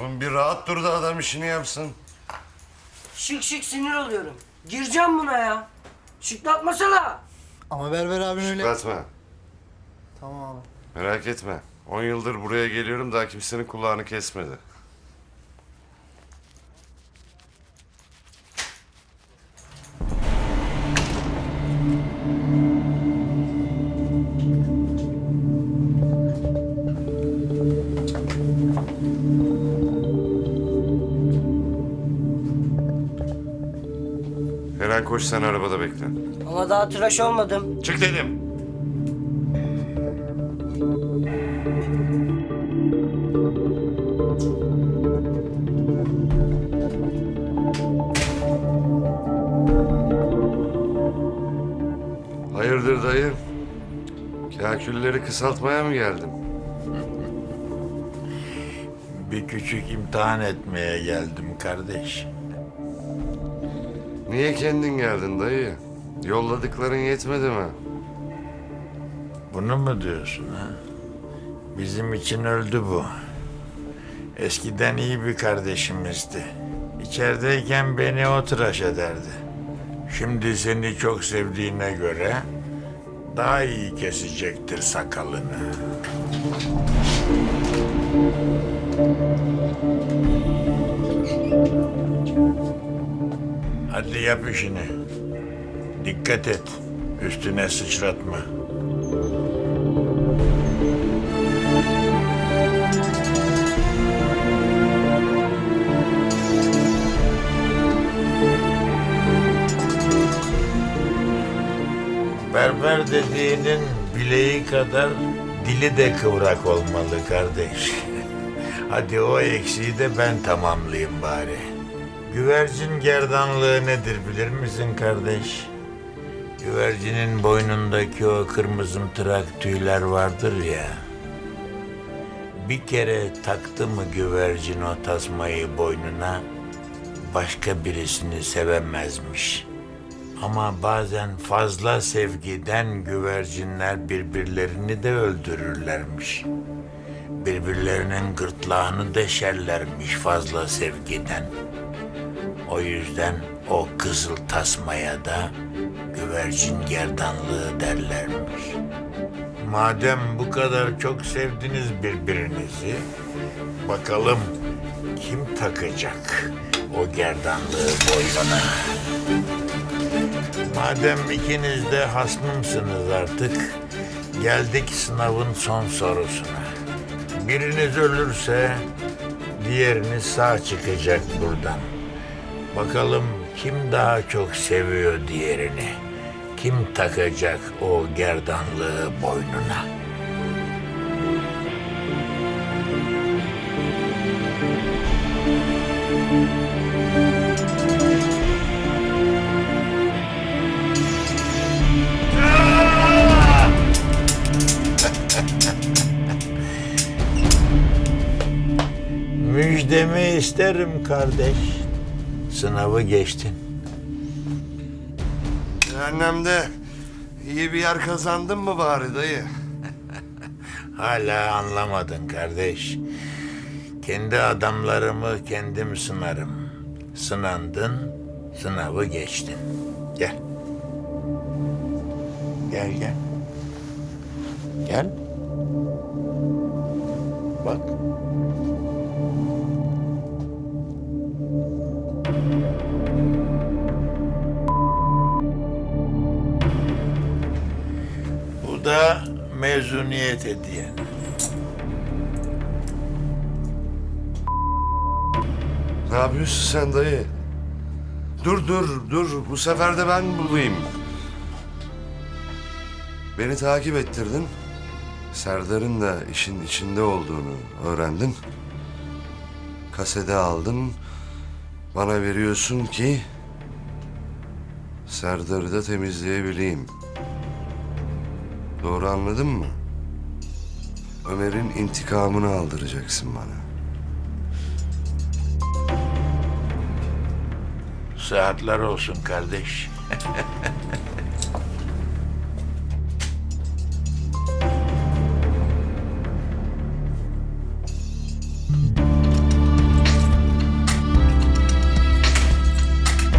Oğlum bir rahat dur da adam işini yapsın. Şık şık sinir oluyorum. Gireceğim buna ya. Şıklatmasana. Ama Berber abin öyle. Şıklatma. Tamam abi. Merak etme. 10 yıldır buraya geliyorum daha kimsenin kulağını kesmedi. Koş sen arabada bekle. Ama daha tıraş olmadım. Çık dedim. Hayırdır dayı? Kakülleri kısaltmaya mı geldin? Bir küçük imtihan etmeye geldim kardeş. Niye kendin geldin dayı? Yolladıkların yetmedi mi? Bunu mu diyorsun ha? Bizim için öldü bu. Eskiden iyi bir kardeşimizdi. İçerideyken beni o tıraş ederdi. Şimdi seni çok sevdiğine göre daha iyi kesecektir sakalını. Hadi yap işini. Dikkat et. Üstüne sıçratma. Berber dediğinin bileği kadar dili de kıvrak olmalı kardeş. Hadi o eksiği de ben tamamlayayım bari. Güvercin gerdanlığı nedir bilir misin kardeş? Güvercinin boynundaki o kırmızı tırak tüyler vardır ya. Bir kere taktı mı güvercin o tasmayı boynuna, başka birisini sevemezmiş. Ama bazen fazla sevgiden güvercinler birbirlerini de öldürürlermiş. Birbirlerinin gırtlağını deşerlermiş fazla sevgiden. O yüzden o kızıl tasmaya da güvercin gerdanlığı derlermiş. Madem bu kadar çok sevdiniz birbirinizi, bakalım kim takacak o gerdanlığı boynuna? Madem ikiniz de hasmımsınız artık, geldik sınavın son sorusuna. Biriniz ölürse diğeriniz sağ çıkacak buradan. Bakalım kim daha çok seviyor diğerini? Kim takacak o gerdanlığı boynuna? Müjdemi isterim kardeş. Sınavı geçtin. Cehennemde iyi bir yer kazandın mı bari dayı? Hala anlamadın kardeş. Kendi adamlarımı kendim sınarım. Sınandın, sınavı geçtin. Gel. Gel gel. Gel. Bak. Mezuniyet hediyen. Ne yapıyorsun sen dayı? Dur dur dur bu sefer de ben bulayım. Beni takip ettirdin. Serdar'ın da işin içinde olduğunu öğrendin. Kasede aldın. Bana veriyorsun ki Serdar'ı da temizleyebileyim. Doğru anladın mı? Ömer'in intikamını aldıracaksın bana. Saatler olsun kardeş.